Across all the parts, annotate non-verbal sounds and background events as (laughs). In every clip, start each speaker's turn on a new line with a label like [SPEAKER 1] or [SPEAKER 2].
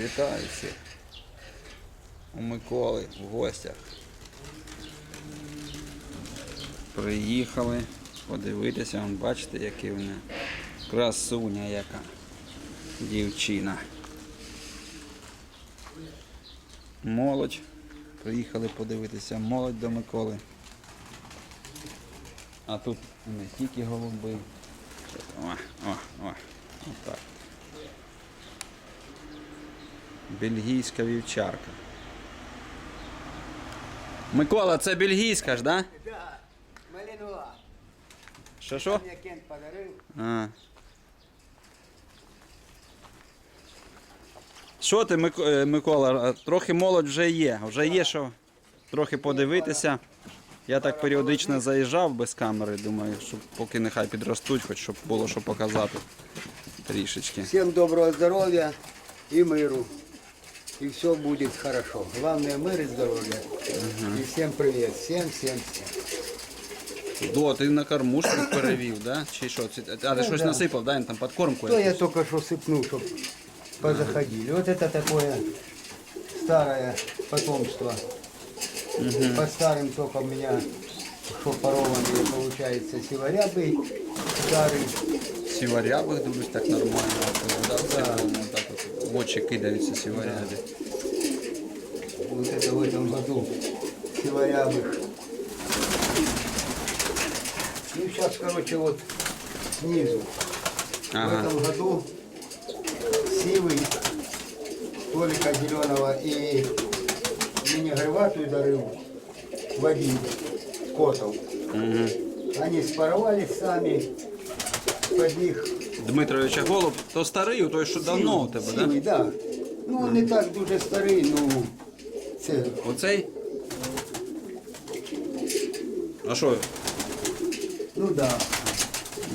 [SPEAKER 1] Вітаю всіх. У Миколи в гостях. Приїхали подивитися, вон, бачите, який вона красуня яка дівчина. Молодь. Приїхали подивитися молодь до Миколи. А тут не тільки голуби. О, о, о, отак. Бельгійська вівчарка. Микола, це бельгійська ж, да?
[SPEAKER 2] Да, малинова.
[SPEAKER 1] Що що?
[SPEAKER 2] Мне Кент подарил.
[SPEAKER 1] А. Що ти, е, Микола, трохи молодь вже є. Вже є що трохи подивитися. Я так періодично заїжджав без камери, думаю, щоб поки нехай підростуть, хоч щоб було що показати трішечки.
[SPEAKER 2] Всем доброго здоровья и миру. И все будет хорошо. Главное мир и здоровье. И всем привет. Всем, всем, всем.
[SPEAKER 1] До, ти на кормушку (coughs) перевів, да? Чи що? Це- А ти
[SPEAKER 2] Ну,
[SPEAKER 1] щось
[SPEAKER 2] да.
[SPEAKER 1] насипав, да? Він там подкормку.
[SPEAKER 2] То я
[SPEAKER 1] якусь?
[SPEAKER 2] только что сыпнул, чтобы позаходили. Вот это такое старое потомство. По старым только у меня шопорованные получается сиворябый старый.
[SPEAKER 1] Сіварябих дивлюсь так нормально. Да, це, ну, так очі кидаються сіваряби.
[SPEAKER 2] Вот это в этом году сиворябых. Ну, сейчас, короче, вот снизу.
[SPEAKER 1] Ага.
[SPEAKER 2] В этом году сивый, Толика зеленого и мини горватую дарил Вадим Котов. Они споровались сами под них.
[SPEAKER 1] Дмитровича голуб, то старий, той, що давно у тебе, так? Да?
[SPEAKER 2] Сивий, да? Ну, не так дуже старий, ну, це
[SPEAKER 1] Оцей? А що?
[SPEAKER 2] Ну да.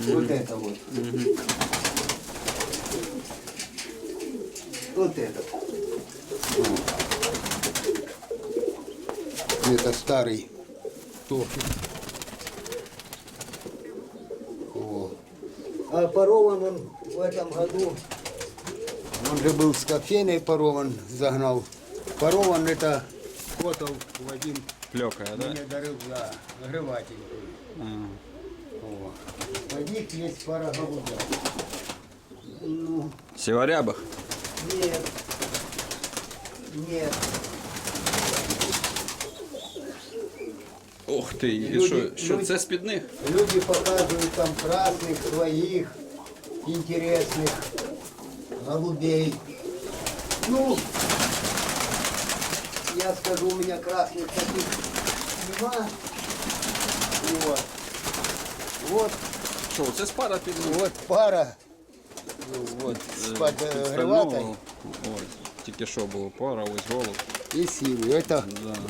[SPEAKER 2] Вот это вот. Вот это. Это старый тофи. А порован он в этом году, он же был с кофейной порован, загнал. Порован это Котов Вадим
[SPEAKER 1] Кльокає, да?
[SPEAKER 2] мне дарил за огреватель.
[SPEAKER 1] Ага.
[SPEAKER 2] О. На них есть пара голубя. Ну,
[SPEAKER 1] Сіварябих?
[SPEAKER 2] нет. Нет.
[SPEAKER 1] Ух ти, і
[SPEAKER 2] Люди-
[SPEAKER 1] що, що
[SPEAKER 2] люди-
[SPEAKER 1] це з-під них?
[SPEAKER 2] Люди показывают там красных, своих, интересных голубей. Ну, я скажу, у меня красных таких нема. Вот. Вот,
[SPEAKER 1] Що, це з пара під них?
[SPEAKER 2] вот пара. Ну, вот,
[SPEAKER 1] Е,
[SPEAKER 2] с подогреватой
[SPEAKER 1] Ось, тільки що було, пара, ось голуб.
[SPEAKER 2] и силы. Это
[SPEAKER 1] Да,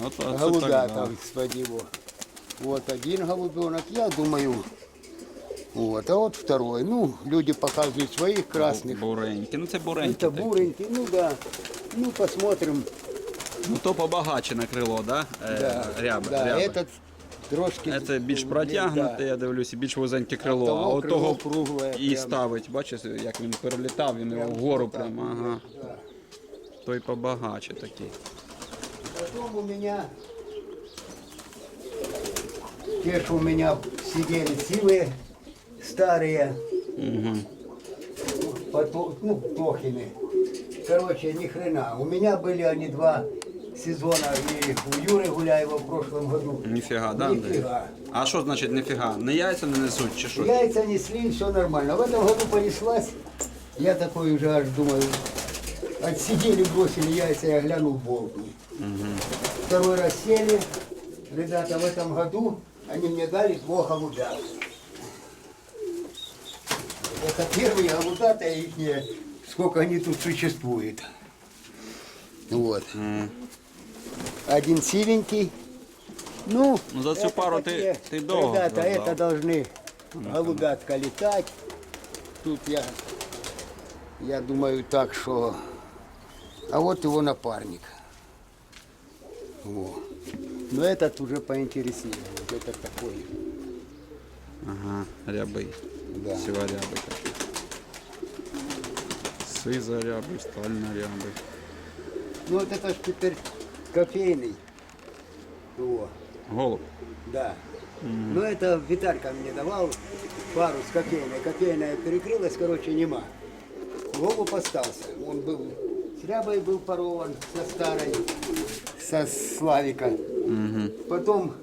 [SPEAKER 1] от, от, це
[SPEAKER 2] голубя
[SPEAKER 1] так, да.
[SPEAKER 2] там из-под него. Вот один голубенок, я думаю. Вот, а вот второй. Ну, люди показывают своих красных.
[SPEAKER 1] Буренькі. Ну це буренькі.
[SPEAKER 2] Это
[SPEAKER 1] такі.
[SPEAKER 2] буренький, ну да. Ну, посмотрим.
[SPEAKER 1] Ну то побагаче на крило, да? Е,
[SPEAKER 2] Да,
[SPEAKER 1] ряби,
[SPEAKER 2] да
[SPEAKER 1] ряби.
[SPEAKER 2] этот трошки...
[SPEAKER 1] Це більш протягнуте,
[SPEAKER 2] Да.
[SPEAKER 1] я дивлюся, більш вузеньке крило.
[SPEAKER 2] того
[SPEAKER 1] А от
[SPEAKER 2] крило
[SPEAKER 1] того
[SPEAKER 2] кругле
[SPEAKER 1] і
[SPEAKER 2] прям.
[SPEAKER 1] ставить, бачиш, як він перелітав, він його вгору
[SPEAKER 2] так,
[SPEAKER 1] прямо, ага.
[SPEAKER 2] Да.
[SPEAKER 1] Той побагаче такий.
[SPEAKER 2] Потом у меня... Те, что у меня сидели силы старые,
[SPEAKER 1] Угу.
[SPEAKER 2] потом, ну, Тохины. Короче, ни хрена. У меня были они два сезона и у Юры Гуляева в прошлом году.
[SPEAKER 1] Ніфіга, да?
[SPEAKER 2] Нифига.
[SPEAKER 1] А що значить ніфіга? Не яйця не несуть чи що?
[SPEAKER 2] Яйца несли, все нормально. В этом году понеслась. Я такой уже аж думаю, отсидели, бросили яйца, я глянул болтни. Второй раз сели. Ребята, в этом году они мне дали двух голубя. Это первые голубята их, сколько они тут существуют. Вот.
[SPEAKER 1] М.
[SPEAKER 2] Один сивенький. Ну,
[SPEAKER 1] Ну, за цю
[SPEAKER 2] это
[SPEAKER 1] пару ты-
[SPEAKER 2] такие,
[SPEAKER 1] ты долго
[SPEAKER 2] Ребята,
[SPEAKER 1] ждал.
[SPEAKER 2] это должны голубятка летать. Тут я, я думаю так, что... А вот его напарник. Во. Но этот уже поинтереснее. Это такой.
[SPEAKER 1] Ага, рябий.
[SPEAKER 2] Да.
[SPEAKER 1] Сіварябий такий. Сизарябий, стальнорябий.
[SPEAKER 2] Ну вот это ж теперь кофейный. О,
[SPEAKER 1] Голуб.
[SPEAKER 2] да. Но это Виталька мне давал пару с кофейной. Кофейная перекрылась, короче, нема. Голуб остался. Он был с рябой был порован со старой, со Славика. Потом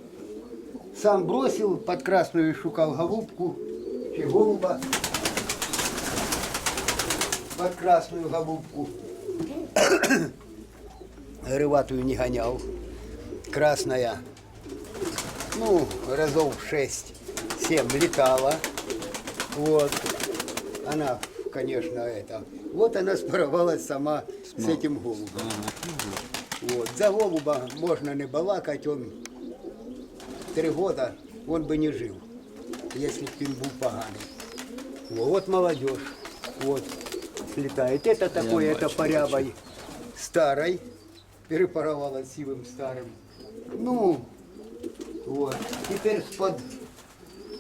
[SPEAKER 2] сам бросил, под красную шукал голубку, чи голуба, под красную голубку. (coughs) Рыватую не гонял. Красная, ну, разов 6-7 летала. Вот. Она, конечно, это. Вот она споровалась сама с этим голубом. Вот. За голуба можно не балакать, он три года он бы не жил, если б він був поганий. Во, Вот молодежь, вот, слетает. Это такой, это
[SPEAKER 1] бачу,
[SPEAKER 2] порябой старой, перепаровала сивым старым. Ну, вот. Теперь с-под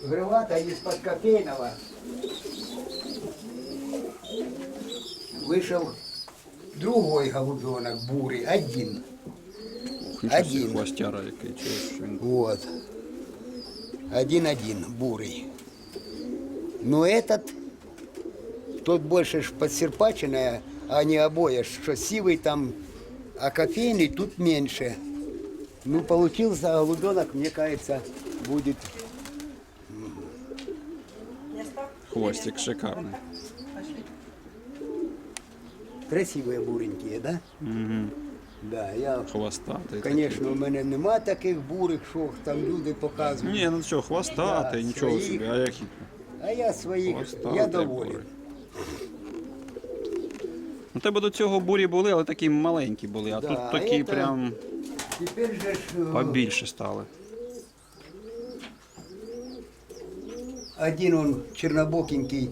[SPEAKER 2] грывата, из-под кофейного вышел другой голубенок бурый, один.
[SPEAKER 1] Нічого собі,
[SPEAKER 2] Один.
[SPEAKER 1] Хвостяра який. Чого ж він?
[SPEAKER 2] Вот. Один-один, бурый. Но этот, тот больше ж подсерпаченная, а не обоя, что сивый там, а кофейный тут меньше. Ну, получился голубенок, мне кажется, будет
[SPEAKER 1] Хвостик шикарний.
[SPEAKER 2] красивые буренькие, да?
[SPEAKER 1] Угу.
[SPEAKER 2] Да, я,
[SPEAKER 1] Хвостатий.
[SPEAKER 2] конечно, у мене нема таких бурих, що там люди показують.
[SPEAKER 1] Ні, ну що, хвостатий,
[SPEAKER 2] Да,
[SPEAKER 1] нічого
[SPEAKER 2] своїх.
[SPEAKER 1] собі. А які?
[SPEAKER 2] А я своїх,
[SPEAKER 1] Хвостатий
[SPEAKER 2] я доволен.
[SPEAKER 1] бурий. У тебе до цього бурі були, але такі маленькі були, а
[SPEAKER 2] Да,
[SPEAKER 1] тут такі
[SPEAKER 2] это-
[SPEAKER 1] прям
[SPEAKER 2] Теперь же ж, э,
[SPEAKER 1] побільше стали.
[SPEAKER 2] один он чернобокенький,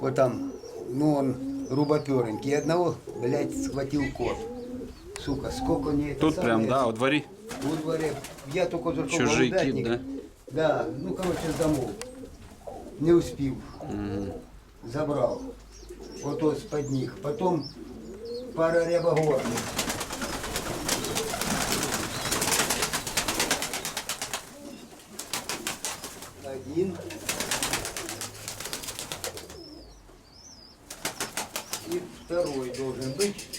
[SPEAKER 2] вот там, ну он рубоперенький, одного, блядь, схватил кот. Сука, сколько не это
[SPEAKER 1] Тут
[SPEAKER 2] самое,
[SPEAKER 1] прям, да, у дворі.
[SPEAKER 2] во дворе, я только зашел
[SPEAKER 1] Чужий
[SPEAKER 2] голубятник.
[SPEAKER 1] да?
[SPEAKER 2] Да, ну короче, с домов. Не успел. Забрал. Вот из-под них. Потом пара рябогорных. Один. И второй должен быть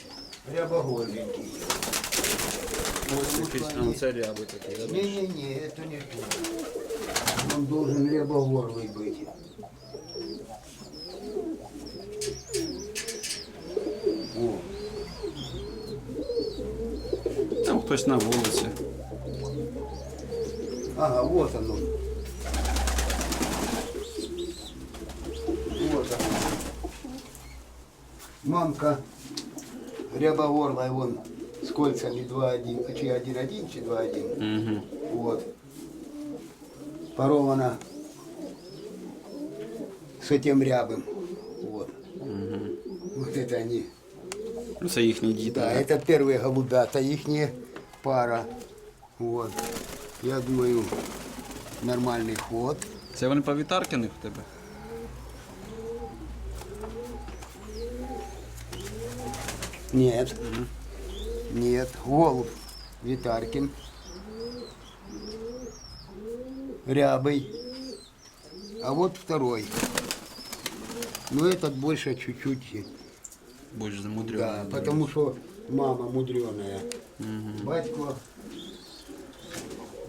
[SPEAKER 1] це ряби такі,
[SPEAKER 2] Не-не-не, это не то. Он должен рябогорлый быть. О,
[SPEAKER 1] Там хтось на вулиці.
[SPEAKER 2] ага, вот оно. Вот оно. Мамка рябогорлая, вон, с кольцами 2-1, а чи 1-1, чи 2-1.
[SPEAKER 1] Угу.
[SPEAKER 2] Вот. Порована с этим рябым. Вот. Вот это они.
[SPEAKER 1] Ну, Це їхні діти.
[SPEAKER 2] Да,
[SPEAKER 1] да?
[SPEAKER 2] это первые голубята, их пара. Вот. Я думаю, нормальный ход.
[SPEAKER 1] Це вони по вітаркиних в тебе?
[SPEAKER 2] Нет. Нет. Голубь. Витаркин. Рябый. А вот второй. Но этот больше чуть-чуть.
[SPEAKER 1] Будеш
[SPEAKER 2] Да,
[SPEAKER 1] замудрений.
[SPEAKER 2] потому что мама мудреная. Батько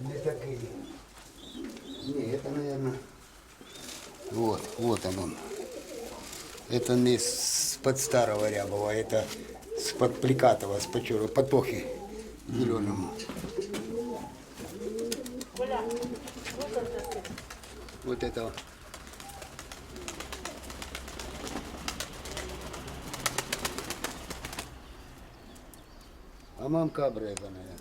[SPEAKER 2] не такие. Не, это, наверное... Вот, вот он он. Это не с под старого рябого, это под пликатого, с почеру, потохи зеленому. Вот это. А мамка обрезанная.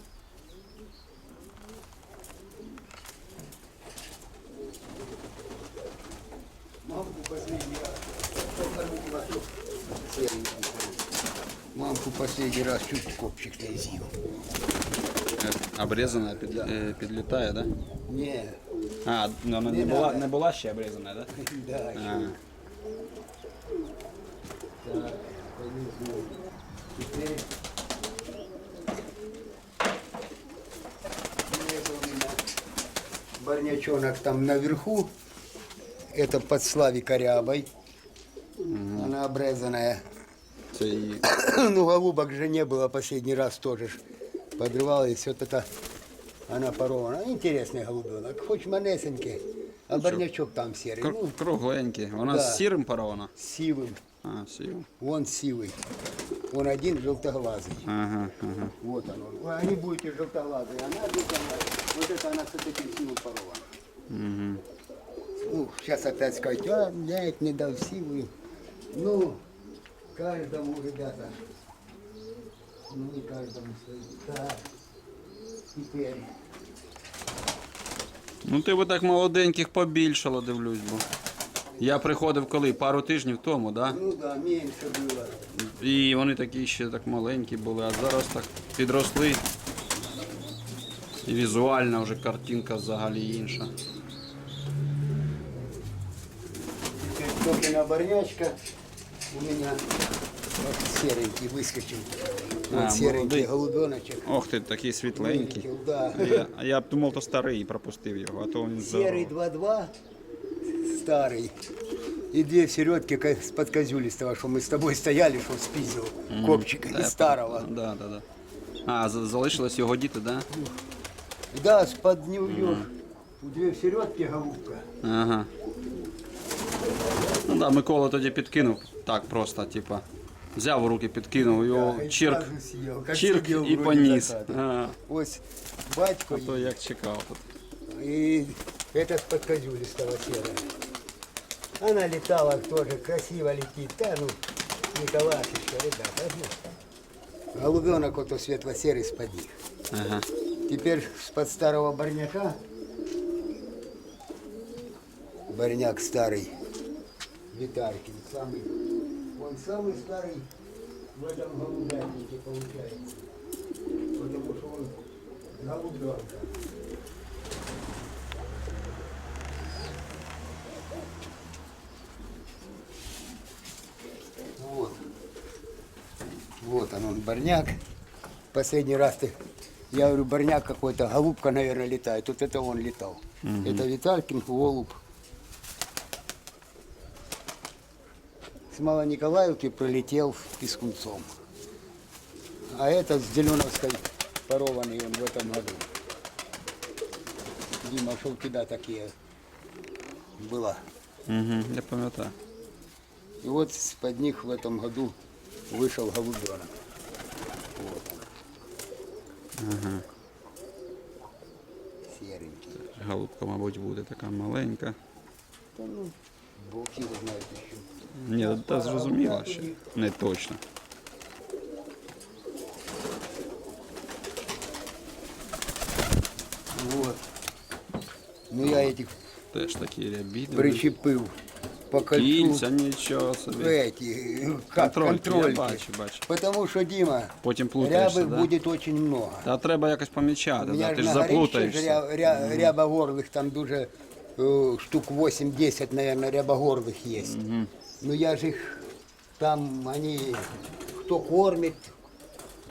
[SPEAKER 2] последний раз чуть копчик не
[SPEAKER 1] изъел. Обрезана, під, да. е, підлітає, да?
[SPEAKER 2] Ні.
[SPEAKER 1] А, ну, не,
[SPEAKER 2] не,
[SPEAKER 1] була, не была еще обрезанная,
[SPEAKER 2] да? (laughs)
[SPEAKER 1] Да, а.
[SPEAKER 2] Так, повезло. Теперь Барнячонок там наверху, это под Слави Корябой, угу. она обрезанная.
[SPEAKER 1] Це її. (coughs)
[SPEAKER 2] ну, голубок же не было последний раз тоже. ж. Подрывалась вот это. Она порована. Интересный голубенок. Хоть манесенький. А барнячок там серый.
[SPEAKER 1] Кр-
[SPEAKER 2] Ну,
[SPEAKER 1] Кругленькі. Вона
[SPEAKER 2] Да.
[SPEAKER 1] з сірим парована.
[SPEAKER 2] сивым.
[SPEAKER 1] А, сірим.
[SPEAKER 2] Вон сивый. Он один желтоглазый.
[SPEAKER 1] Ага, ага.
[SPEAKER 2] Вот он. он. Они будете желтоглазые. Она желтоглазая. Вот это она с этим сивым порована.
[SPEAKER 1] Угу.
[SPEAKER 2] Ну, сейчас опять сказать, а, я их не дал силы. Ну, каждому, ребята. Ну, не каждому свои. Так, теперь.
[SPEAKER 1] Ну ти би так молоденьких побільшало, дивлюсь, бо. Я приходив коли? Пару тижнів тому, да?
[SPEAKER 2] Ну да, меньше было.
[SPEAKER 1] І вони такі ще так маленькі були, а зараз так підросли. І візуальна вже картинка взагалі інша.
[SPEAKER 2] Теперь Топина барнячка у меня вот серенький выскочил. Вот
[SPEAKER 1] А,
[SPEAKER 2] серенький
[SPEAKER 1] молодой.
[SPEAKER 2] голубеночек.
[SPEAKER 1] Ох ти, такий світленький.
[SPEAKER 2] Вылетел, да.
[SPEAKER 1] Я, а я б думав, то старий і пропустив його, а то він
[SPEAKER 2] Серый
[SPEAKER 1] здоровий.
[SPEAKER 2] 2-2, старый. И две середки ка- с-под козюлистого, что мы с тобой стояли, что спиздил копчика
[SPEAKER 1] Да, я
[SPEAKER 2] из старого.
[SPEAKER 1] Да, да, да. А, за- залишилось його діти, да?
[SPEAKER 2] Да, с-под Нью-Йорк. Две середки голубка.
[SPEAKER 1] Ага. Ну да, Микола тоді підкинув. Так просто, типа. Взяв у руки, підкинув, його
[SPEAKER 2] Да, и
[SPEAKER 1] чирк,
[SPEAKER 2] сразу съел. Как
[SPEAKER 1] чирк
[SPEAKER 2] сидел
[SPEAKER 1] і
[SPEAKER 2] вроде
[SPEAKER 1] поніс.
[SPEAKER 2] заката.
[SPEAKER 1] А,
[SPEAKER 2] Ось батько
[SPEAKER 1] то як чекав тут.
[SPEAKER 2] и это с-под козюлистого серого. Она летала тоже, красиво летит. Да, ну, Николашечка, ребята. ну. Голубенок вот светло-серый с-под них.
[SPEAKER 1] Ага.
[SPEAKER 2] Теперь с-под старого барняка. Барняк старый. Витаркин. Самый, он самый старый в этом голубятнике получается. Потому что он голубенка. Вот. Вот он, он барняк. Последний раз ты, я говорю, барняк какой-то, голубка, наверное, летает. Вот это он летал. Это Виталькин голубь. С Малониколаевки прилетел в Пескунцом. А это с Зеленовской порованный он в этом году. Дима, что у тебя такие была?
[SPEAKER 1] Угу, я пам'ятаю.
[SPEAKER 2] И вот из-под них в этом году вышел голубенок. Вот он. Серенький.
[SPEAKER 1] Голубка, мабуть, буде така маленька.
[SPEAKER 2] Та ну, Бог його знає що.
[SPEAKER 1] Ні, та зрозуміло ще. Не точно.
[SPEAKER 2] Вот. Ну я этих
[SPEAKER 1] Теж такі рябіди.
[SPEAKER 2] причепив по кольцу.
[SPEAKER 1] Кільця, нічого собі.
[SPEAKER 2] Эти, как
[SPEAKER 1] Контрольки, я
[SPEAKER 2] контрольки.
[SPEAKER 1] бачу, бачу.
[SPEAKER 2] Потому что, Дима,
[SPEAKER 1] Потім плутаєшся,
[SPEAKER 2] рябы
[SPEAKER 1] да?
[SPEAKER 2] будет очень много.
[SPEAKER 1] Та треба якось
[SPEAKER 2] У
[SPEAKER 1] помічати, да?
[SPEAKER 2] меня
[SPEAKER 1] ти
[SPEAKER 2] ж
[SPEAKER 1] ж
[SPEAKER 2] на горищі ж
[SPEAKER 1] заплутаєшся.
[SPEAKER 2] ря, ря, рябогорлых там дуже э, штук 8-10, наверное, рябогорлых есть. Но я же их там, они, кто кормит,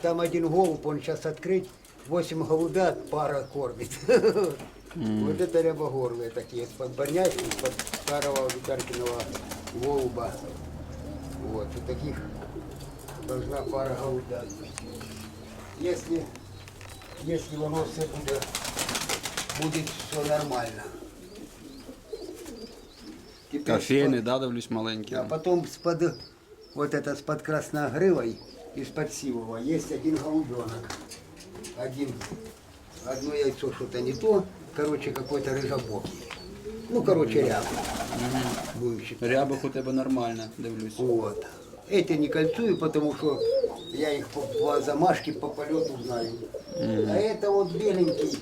[SPEAKER 2] там один голубь, он сейчас открыть, 8 голубят, пара кормит. (laughs) Вот это рябогорлые такие, из-под барняки, из-под старого Витаркиного голуба. Вот, и таких должна пара голубят. Если если воно все буде, буде все нормально. Теперь с-под-
[SPEAKER 1] да, дивлюсь маленькі.
[SPEAKER 2] А потом с-под, вот это с-под красногрывой, из-под сивого, есть один голубенок. Один, одно яйцо что-то не то, короче, какой-то рыжебокий. Ну, короче, ряба. Считать.
[SPEAKER 1] Рябих у тебе нормально, дивлюсь.
[SPEAKER 2] Вот. Эти не кольцую, потому что я их по, по замашке, по полету знаю. А это вот беленький.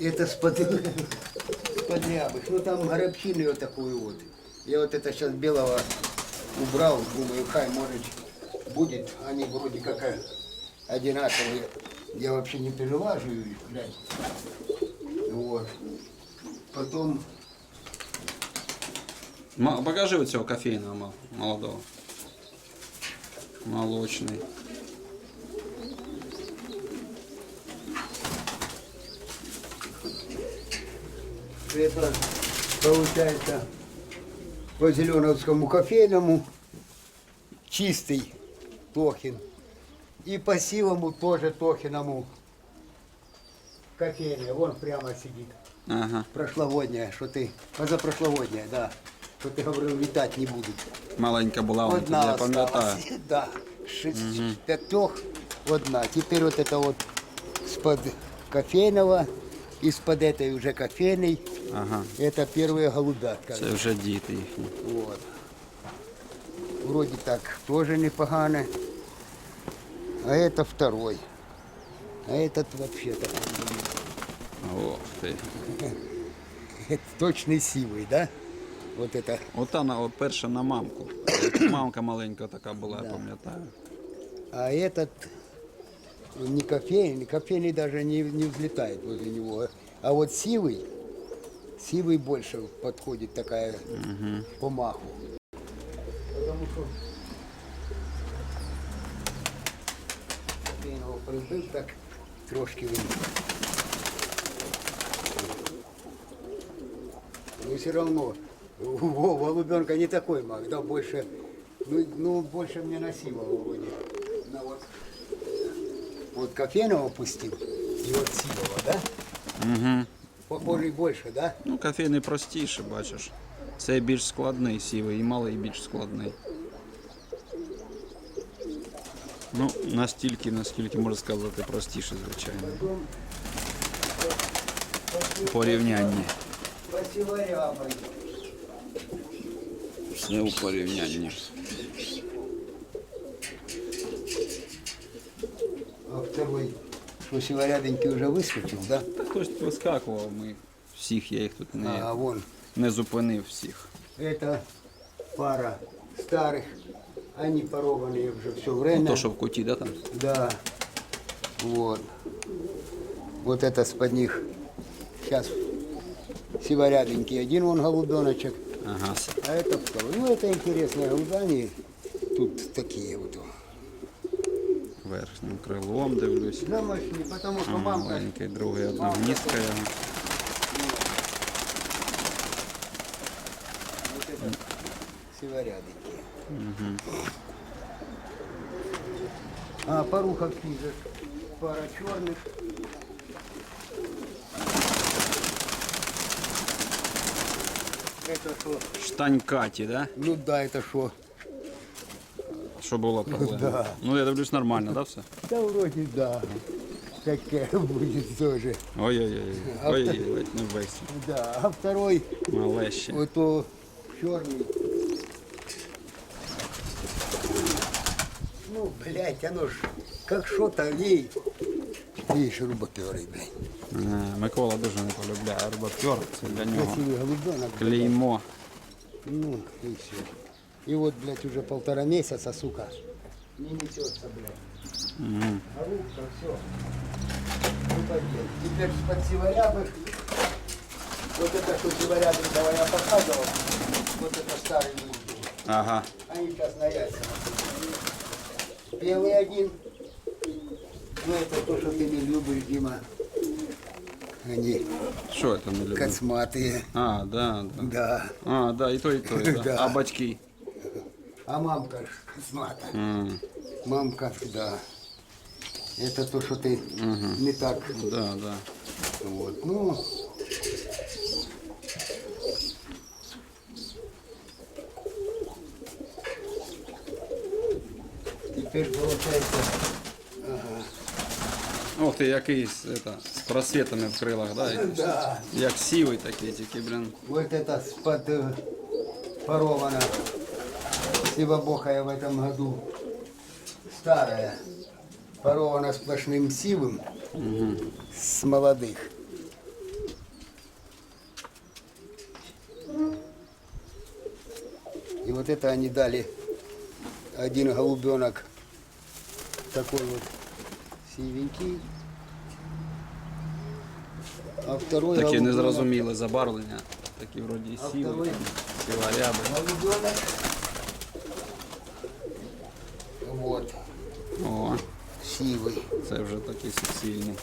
[SPEAKER 2] Это с под, (laughs) с-под рябых. Ну там горобчины вот такую вот. Я вот это сейчас белого убрал, думаю, хай, может, будет. Они вроде как э, одинаковые. Я вообще не перелаживаю их, глянь. Вот. Потом
[SPEAKER 1] Ма- Покажи оцього кофейного мал- молодого. Молочний.
[SPEAKER 2] Это получается по Зеленовскому кофейному чистый Тохин. И по сивому тоже Тохиному кофейня. Вон прямо сидит.
[SPEAKER 1] Ага.
[SPEAKER 2] Прошлогодняя, что ты, позапрошлогодняя, да. Что ты говорил, летать не будут.
[SPEAKER 1] Маленька була, вона тоді,
[SPEAKER 2] Одна
[SPEAKER 1] я пам'ятаю. (laughs)
[SPEAKER 2] Да. Шесть, пятых, одна. Теперь вот это вот с-под кофейного, из-под этой уже кофейной.
[SPEAKER 1] Ага.
[SPEAKER 2] Это первые голубя.
[SPEAKER 1] Це вже діти їхні.
[SPEAKER 2] Вот. Вроде так тоже непогано. А это второй. А этот вообще такой.
[SPEAKER 1] Ох ти. (laughs)
[SPEAKER 2] Это точный сивый, да? Вот это.
[SPEAKER 1] Ота на от перша на мамку. Мамка маленька така була, я пам'ятаю.
[SPEAKER 2] А этот не кофейный, кофейный даже не, не взлетает возле него. А вот сивый, сивый больше подходит такая по маху. Потому что кофейного прибив так трошки він. Но все равно голубенка не такой маг, да, больше, ну, ну больше мне на сивого вроде. На вот, вот кофейного пустил и вот сивого, да?
[SPEAKER 1] Угу.
[SPEAKER 2] Похожий больше, да?
[SPEAKER 1] Ну, кофейний простіше, бачиш. Цей більш складний сівий і малий більш складний. Ну, настільки, наскільки можна сказати, простіше, звичайно. У порівнянні.
[SPEAKER 2] Посеварябой.
[SPEAKER 1] Все у порівнянні.
[SPEAKER 2] что сиворяденький уже выскочил, да?
[SPEAKER 1] Та хтось вискакував, ми всіх, я їх тут
[SPEAKER 2] А
[SPEAKER 1] не,
[SPEAKER 2] вон,
[SPEAKER 1] не зупинив всіх.
[SPEAKER 2] это пара старых, они порованные уже все
[SPEAKER 1] Ну,
[SPEAKER 2] время.
[SPEAKER 1] то, що в куті, да, там?
[SPEAKER 2] Да, вот. Вот это с-под них сейчас сиворяденький один вон голубеночек,
[SPEAKER 1] Ага.
[SPEAKER 2] а это второй. Ну, это интересные голубя, они тут такие вот.
[SPEAKER 1] Верхнім крилом дивлюсь.
[SPEAKER 2] Домашние, потому что
[SPEAKER 1] А,
[SPEAKER 2] мамка
[SPEAKER 1] Маленький, другий одногніздка його.
[SPEAKER 2] Вот это сиворяденькие. А паруха книжек, пара черных. Это что?
[SPEAKER 1] Штанькаті, да?
[SPEAKER 2] Ну да, это что?
[SPEAKER 1] Що було проблема?
[SPEAKER 2] Да.
[SPEAKER 1] Ну, я дивлюсь нормально, да, все?
[SPEAKER 2] Да вроде да. Такая (laughs) будет тоже.
[SPEAKER 1] Ой-ой-ой. Не весь.
[SPEAKER 2] Да. А второй,
[SPEAKER 1] Малеще.
[SPEAKER 2] вот то черный. Ну, блядь, оно ж как что-то ей. Видишь, рубоперый, блядь.
[SPEAKER 1] Е, Микола дуже не полюбляє рибопьор, це для нього
[SPEAKER 2] Красивый голубенок.
[SPEAKER 1] клеймо.
[SPEAKER 2] Ну, и все. И вот, блядь, уже полтора месяца, сука, не несется, блядь.
[SPEAKER 1] Мгм.
[SPEAKER 2] А рубка, все. Теперь с-под сиворябых. Вот это, что сиворябенького я показывал, вот это старый голубь.
[SPEAKER 1] Ага.
[SPEAKER 2] Они сейчас на яйца. Белый один. Ну, это то, что ты не любишь, Дима. Они
[SPEAKER 1] Що це не люблю?
[SPEAKER 2] косматые.
[SPEAKER 1] А, да, да.
[SPEAKER 2] Да.
[SPEAKER 1] А, да, і то, і то, і то. (laughs)
[SPEAKER 2] Да.
[SPEAKER 1] А батьки?
[SPEAKER 2] А мамка ж косматая.
[SPEAKER 1] М,
[SPEAKER 2] Мамка, да. Это то, что ты не так.
[SPEAKER 1] Да, да.
[SPEAKER 2] Вот. Ну. Теперь получается.
[SPEAKER 1] Ох ти, якийсь это, з просвітами в крилах, да? якийсь?
[SPEAKER 2] Да.
[SPEAKER 1] Як сівий такий, тільки, блін.
[SPEAKER 2] Вот это с-под э, порована сивобокая в этом году. Старая. Порована сплошным сивым. С молодых. И вот это они дали один голубенок такой вот сивенький. А второй
[SPEAKER 1] Такі
[SPEAKER 2] голубенок-
[SPEAKER 1] незрозуміле забарвлення. Такі вроді
[SPEAKER 2] А
[SPEAKER 1] сіві,
[SPEAKER 2] второй?
[SPEAKER 1] сіваряби.
[SPEAKER 2] Голубенок.
[SPEAKER 1] це вже